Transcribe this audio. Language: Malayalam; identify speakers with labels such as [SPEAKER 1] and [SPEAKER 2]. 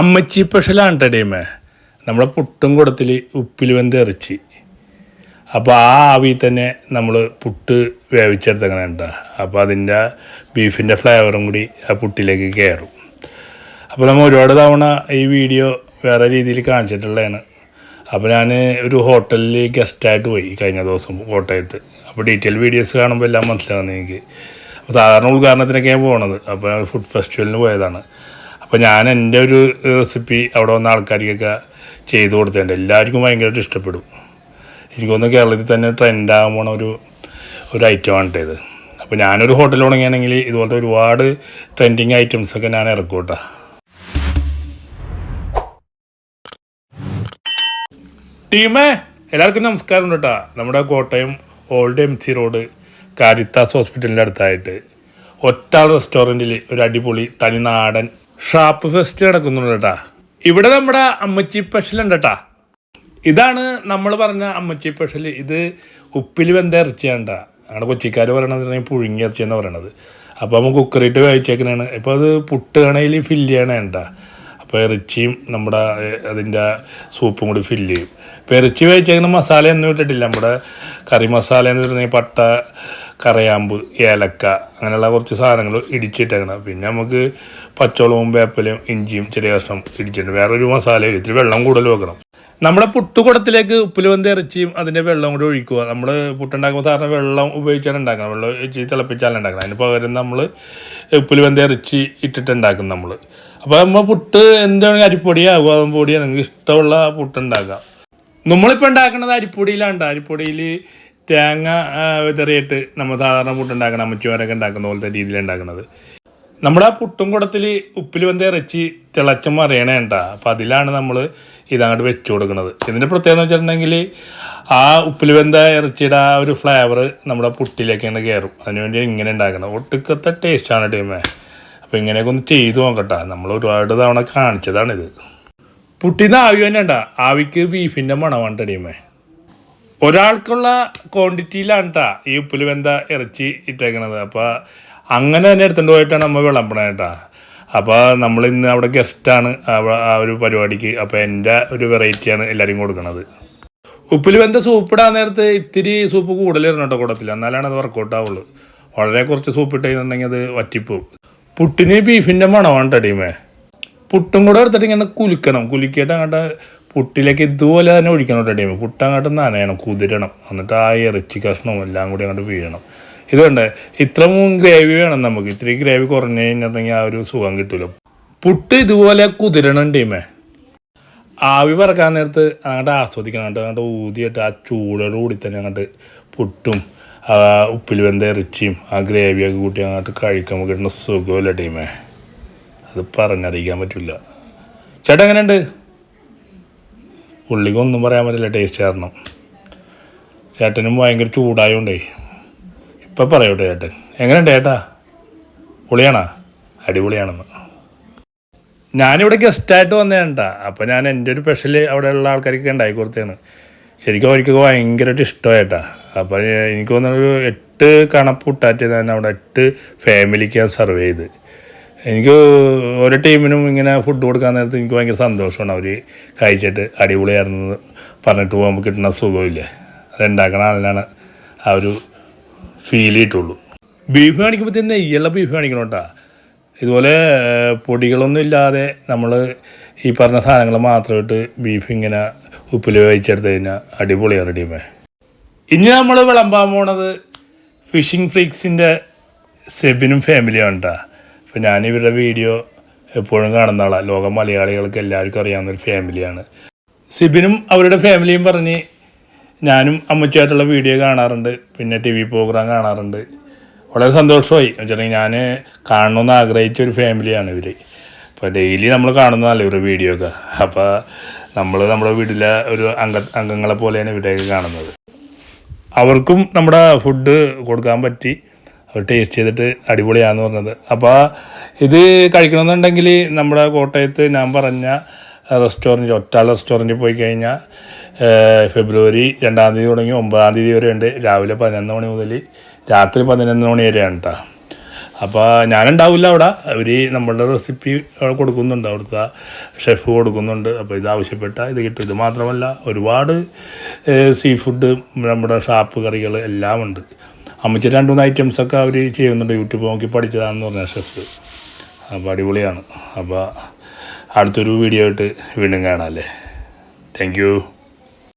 [SPEAKER 1] അമ്മച്ചി സ്പെഷ്യലാണ് ടീമേ. നമ്മളെ പുട്ടും കുടത്തിൽ ഉപ്പിൽ വെന്ത് ഇറച്ചി അപ്പോൾ ആ ആവി തന്നെ നമ്മൾ പുട്ട് വേവിച്ചെടുത്തങ്ങനെ ഉണ്ടാ അപ്പോൾ അതിന്റെ ബീഫിന്റെ ഫ്ലേവറും കൂടി ആ പുട്ടിലേക്ക് കയറും അപ്പോൾ നമ്മൾ ഒരുപാട് തവണ ഈ വീഡിയോ വേറെ രീതിയിൽ കാണിച്ചിട്ടുള്ളതാണ്. അപ്പോൾ ഞാൻ ഒരു ഹോട്ടലിൽ ഗസ്റ്റായിട്ട് പോയി കഴിഞ്ഞ ദിവസം കോട്ടയത്ത്. അപ്പോൾ ഡീറ്റെയിൽ വീഡിയോസ് കാണുമ്പോൾ എല്ലാം മനസ്സിലാകുന്നത് എനിക്ക്. അപ്പോൾ സാധാരണ ഉദ്ഘാടനത്തിനൊക്കെയാണ് പോണത്. അപ്പോൾ ഫുഡ് ഫെസ്റ്റിവലിന് പോയതാണ്. അപ്പോൾ ഞാൻ എന്റെ ഒരു റെസിപ്പി അവിടെ വന്ന ആൾക്കാർക്കൊക്കെ ചെയ്ത് കൊടുത്തിട്ടുണ്ട് എല്ലാവർക്കും ഭയങ്കരമായിട്ട് ഇഷ്ടപ്പെടും. എനിക്കൊന്ന് കേരളത്തിൽ തന്നെ ട്രെൻഡാകാൻ പോണ ഒരു ഒരു ഐറ്റമാണ് ഇത്. അപ്പോൾ ഞാനൊരു ഹോട്ടൽ തുടങ്ങിയാണെങ്കിൽ ഇതുപോലത്തെ ഒരുപാട് ട്രെൻഡിങ് ഐറ്റംസൊക്കെ ഞാൻ ഇറക്കും കേട്ടോ. ടീമേ എല്ലാവർക്കും നമസ്കാരം കേട്ടോ. നമ്മുടെ Kottayam old M C road Caritas ഹോസ്പിറ്റലിന്റെ അടുത്തായിട്ട് ഒറ്റാൾ റെസ്റ്റോറന്റിൽ ഒരു അടിപൊളി തനിനാടൻ ഷാപ്പ് ഫെസ്റ്റ് നടക്കുന്നുണ്ട് കേട്ടാ ഇവിടെ നമ്മുടെ അമ്മച്ചി സ്പെഷ്യൽ ഉണ്ട് കേട്ടാ ഇതാണ് നമ്മൾ പറഞ്ഞ അമ്മച്ചി സ്പെഷ്യൽ ഇത് ഉപ്പിൽ വെന്ത ഇറച്ചിയാണ്ട ആണ് കൊച്ചിക്കാർ പറയണത് പുഴുങ്ങി ഇറച്ചി എന്ന് പറയണത്. അപ്പോൾ നമ്മൾ കുക്കറിയിട്ട് വേവിച്ചേക്കണാണ്. ഇപ്പോൾ അത് പുട്ട് കണയിൽ ഫില്ല് ചെയ്യണേണ്ട അപ്പോൾ ഇറച്ചിയും നമ്മുടെ അതിന്റെ സൂപ്പും കൂടി ഫില്ല് ചെയ്യും. ഇപ്പോൾ ഇറച്ചി വേവിച്ചേക്കുന്ന മസാല ഒന്നും ഇട്ടിട്ടില്ല. നമ്മുടെ കറി മസാല എന്ന് പറഞ്ഞാൽ പട്ട കറയാമ്പ് ഏലക്ക അങ്ങനെയുള്ള കുറച്ച് സാധനങ്ങൾ ഇടിച്ചിട്ടേക്കണം പിന്നെ നമുക്ക് പച്ചവളവും വേപ്പലും ഇഞ്ചിയും ചെറിയ കഷ്ണം ഇടിച്ചിട്ടുണ്ട്. വേറെ ഒരു മസാല ഇത്തിരി വെള്ളം കൂടുതൽ വെക്കണം. നമ്മുടെ പുട്ടുകുടത്തിലേക്ക് ഉപ്പിൽ വന്ന് ഇറച്ചിയും അതിന്റെ വെള്ളം കൂടി ഒഴിക്കുക. നമ്മൾ പുട്ടുണ്ടാക്കുമ്പോൾ സാറിന് വെള്ളം ഉപയോഗിച്ചാണ് ഉണ്ടാക്കണം വെള്ളം ഒഴിച്ച് തിളപ്പിച്ചാണ് ഉണ്ടാക്കണം അതിന് പകരം നമ്മൾ ഉപ്പിൽ വന്ന് ഇറച്ചി ഇട്ടിട്ടുണ്ടാക്കും നമ്മൾ അപ്പോൾ നമ്മൾ പുട്ട് എന്താണെങ്കിൽ അരിപ്പൊടി ഗോതമ്പ് പൊടിയാണ് നിങ്ങൾക്ക് ഇഷ്ടമുള്ള പുട്ടുണ്ടാക്കാം. നമ്മളിപ്പോൾ ഉണ്ടാക്കുന്നത് അരിപ്പൊടിയിലാണ് അരിപ്പൊടിയിൽ തേങ്ങ വിതറിയിട്ട് നമ്മൾ സാധാരണ പുട്ടുണ്ടാക്കണം അമ്മച്ചുമാരൊക്കെ ഉണ്ടാക്കുന്ന പോലത്തെ രീതിയിലാണ് ഉണ്ടാക്കുന്നത് നമ്മുടെ ആ പുട്ടും കുടത്തിൽ ഉപ്പിൽ വെന്ത ഇറച്ചി തിളച്ചം അറിയണേണ്ട അപ്പം അതിലാണ് നമ്മൾ ഇതങ്ങോട്ട് വെച്ച് കൊടുക്കുന്നത് ഇതിന്റെ പ്രത്യേകത എന്ന് വെച്ചിട്ടുണ്ടെങ്കിൽ ആ ഉപ്പിൽ വെന്ത ഇറച്ചിയുടെ ആ ഒരു ഫ്ലേവർ നമ്മുടെ പുട്ടിലേക്ക് ഇങ്ങനെ കയറും അതിനുവേണ്ടി ഇങ്ങനെ ഉണ്ടാക്കണം. ഒട്ടുക്കത്തെ ടേസ്റ്റാണ് ടീമേ അപ്പോൾ ഇങ്ങനെയൊക്കെ ഒന്ന് ചെയ്തു നോക്കട്ടെ. നമ്മൾ ഒരുപാട് തവണ കാണിച്ചതാണിത്. പുട്ടിന്ന് ആവി തന്നെ ഉണ്ടാ ആവിക്ക് ബീഫിന്റെ മണമാണ് ടീമേ ഒരാൾക്കുള്ള ക്വാണ്ടിറ്റിയിലാണ് കേട്ടാ ഈ ഉപ്പിൽ വെന്ത ഇറച്ചി ഇട്ടേക്കണത്. അപ്പോൾ അങ്ങനെ തന്നെ എടുത്തുകൊണ്ട് പോയിട്ടാണ് നമ്മൾ വിളമ്പണേ കേട്ടാ. അപ്പോൾ നമ്മൾ ഇന്ന് അവിടെ ഗസ്റ്റാണ് ആ ഒരു പരിപാടിക്ക്. അപ്പോൾ എന്റെ ഒരു വെറൈറ്റിയാണ് എല്ലാവരും കൊടുക്കുന്നത് ഉപ്പിൽ വെന്ത സൂപ്പ് ഇടാൻ നേരത്ത് ഇത്തിരി സൂപ്പ് ഇടണം കേട്ടോ കൂടത്തില്ല എന്നാലാണ് അത് വർക്കൗട്ട് ആവുള്ളൂ വളരെ കുറച്ച് സൂപ്പ് ഇട്ട് അത് വറ്റിപ്പോവും. പുട്ടിന് ബീഫിന്റെ മണമാണ് ടീമേ. പുട്ടും കൂടെ എടുത്തിട്ട് ഇങ്ങനെ കുലുക്കണം. കുലുക്കിയിട്ട് അങ്ങോട്ട് പുട്ടിലേക്ക് ഇതുപോലെ തന്നെ ഒഴിക്കണം കേട്ടോ പുട്ട് അങ്ങോട്ട് നനയണം കുതിരണം. എന്നിട്ട് ആ ഇറച്ചി കഷ്ണവും എല്ലാം കൂടി അങ്ങോട്ട് വീഴണം. ഇതുകൊണ്ട് ഇത്രയും ഗ്രേവി വേണം നമുക്ക്. ഇത്തിരി ഗ്രേവി കുറഞ്ഞു കഴിഞ്ഞിട്ടുണ്ടെങ്കിൽ ആ ഒരു സുഖം കിട്ടില്ല പുട്ട് ഇതുപോലെ കുതിരണം ടീമേ. ആവി പറക്കാൻ നേരത്ത് അങ്ങോട്ട് ആസ്വദിക്കണം. അങ്ങോട്ട് ഊതിയിട്ട് ആ ചൂടോട് കൂടി തന്നെ അങ്ങോട്ട് പുട്ടും ഉപ്പിൽ വെന്ത ഇറച്ചിയും ആ ഗ്രേവിയൊക്കെ കൂട്ടി അങ്ങോട്ട് കഴിക്കുമ്പോൾ കിട്ടുന്ന സുഖമല്ല ടീമേ. അത് പറഞ്ഞറിയിക്കാൻ പറ്റില്ല. ചേട്ടാ എങ്ങനെയുണ്ട്? പുള്ളിക്കൊന്നും പറയാൻ പറ്റില്ല ടേസ്റ്റ് കാരണം. ചേട്ടനും ഭയങ്കര ചൂടായോണ്ടേ. ഇപ്പം പറയൂട്ടോ ചേട്ടൻ. എങ്ങനെയുണ്ട് ചേട്ടാ? പൊളിയാണോ? അടിപൊളിയാണെന്ന്. ഞാനിവിടെ ഗസ്റ്റായിട്ട് വന്നേട്ടാ അപ്പോൾ ഞാൻ എന്റെ ഒരു സ്പെഷ്യൽ അവിടെയുള്ള ആൾക്കാർക്ക് ഉണ്ടായി കൊടുത്തതാണ്. ശരിക്കും അവർക്കൊക്കെ ഭയങ്കരമായിട്ട് ഇഷ്ടമായിട്ടാ അപ്പോൾ എനിക്ക് തോന്നുന്നൊരു എട്ട് കണപ്പുട്ടാറ്റ് ഞാൻ അവിടെ എട്ട് ഫാമിലിക്ക് ഞാൻ സർവ് ചെയ്ത് എനിക്ക് ഓരോ ടീമിനും ഇങ്ങനെ ഫുഡ് കൊടുക്കാൻ നേരത്ത് എനിക്ക് ഭയങ്കര സന്തോഷമാണ് അവർ കഴിച്ചിട്ട് അടിപൊളിയായിരുന്നത് പറഞ്ഞിട്ട് പോകുമ്പോൾ കിട്ടുന്ന സുഖമില്ലേ? അതുണ്ടാക്കണ ആളിനാണ് ആ ഒരു ഫീൽ ചെയ്തിട്ടുള്ളൂ ബീഫ് കാണിക്കുമ്പോൾ തന്നെ നെയ്യുള്ള ബീഫ് കാണിക്കണം കേട്ടോ ഇതുപോലെ പൊടികളൊന്നും ഇല്ലാതെ നമ്മൾ ഈ പറഞ്ഞ സാധനങ്ങൾ മാത്രമായിട്ട് ബീഫ് ഇങ്ങനെ ഉപ്പിൽ വേവിച്ചെടുത്ത് കഴിഞ്ഞാൽ അടിപൊളിയാണ് ടീമേ. ഇനി നമ്മൾ വിളമ്പാൻ പോണത് ഫിഷിംഗ് ഫ്രീക്സിന്റെ സെബിനും ഫാമിലിയാണ് കേട്ടോ അപ്പോൾ ഞാൻ ഇവരുടെ വീഡിയോ എപ്പോഴും കാണുന്ന ആളാണ് ലോക മലയാളികൾക്ക് എല്ലാവർക്കും അറിയാവുന്ന ഒരു ഫാമിലിയാണ്. സിബിനും അവരുടെ ഫാമിലിയും പറഞ്ഞ് ഞാനും അമ്മച്ചായിട്ടുള്ള വീഡിയോ കാണാറുണ്ട്. പിന്നെ ടി വി പ്രോഗ്രാം കാണാറുണ്ട്. വളരെ സന്തോഷമായി. വെച്ചിട്ടുണ്ടെങ്കിൽ ഞാൻ കാണണമെന്ന് ആഗ്രഹിച്ച ഒരു ഫാമിലിയാണ് ഇവർ അപ്പോൾ ഡെയിലി നമ്മൾ കാണുന്നതല്ലേ ഇവരുടെ വീഡിയോ ഒക്കെ. അപ്പോൾ നമ്മൾ നമ്മുടെ വീട്ടിലെ ഒരു അംഗ അംഗങ്ങളെ പോലെയാണ് ഇവരെയൊക്കെ കാണുന്നത്. അവർക്കും നമ്മുടെ ഫുഡ് കൊടുക്കാൻ പറ്റി. അവർ ടേസ്റ്റ് ചെയ്തിട്ട് അടിപൊളിയാന്ന് പറഞ്ഞത്. അപ്പോൾ ഇത് കഴിക്കണമെന്നുണ്ടെങ്കിൽ നമ്മുടെ കോട്ടയത്ത് ഞാൻ പറഞ്ഞ റെസ്റ്റോറന്റ് ഒറ്റാൾ റെസ്റ്റോറന്റിൽ പോയി കഴിഞ്ഞാൽ ഫെബ്രുവരി രണ്ടാം തീയതി തുടങ്ങി ഒമ്പതാം തീയതി വരെ ഉണ്ട്. രാവിലെ പതിനൊന്ന് മണി മുതൽ രാത്രി പതിനൊന്ന് മണി വരെയാണ് കേട്ടോ അപ്പോൾ ഞാനുണ്ടാവില്ല അവിടെ. അവർ നമ്മളുടെ റെസിപ്പി കൊടുക്കുന്നുണ്ട്. അവിടുത്തെ ഷെഫ് കൊടുക്കുന്നുണ്ട്. അപ്പോൾ ഇത് ആവശ്യപ്പെട്ട ഇത് കിട്ടും. ഇത് മാത്രമല്ല ഒരുപാട് സീ ഫുഡ് നമ്മുടെ ഷാപ്പ് കറികൾ എല്ലാം ഉണ്ട് അമ്മച്ചി രണ്ട് മൂന്ന് ഐറ്റംസൊക്കെ അവർ ചെയ്യുന്നുണ്ട്. യൂട്യൂബ് നോക്കി പഠിച്ചതാണെന്ന് പറഞ്ഞ ഷെഫ്. അപ്പോൾ അടിപൊളിയാണ്. അപ്പോൾ അടുത്തൊരു വീഡിയോ ആയിട്ട് വീണ്ടും കാണാം അല്ലേ? താങ്ക്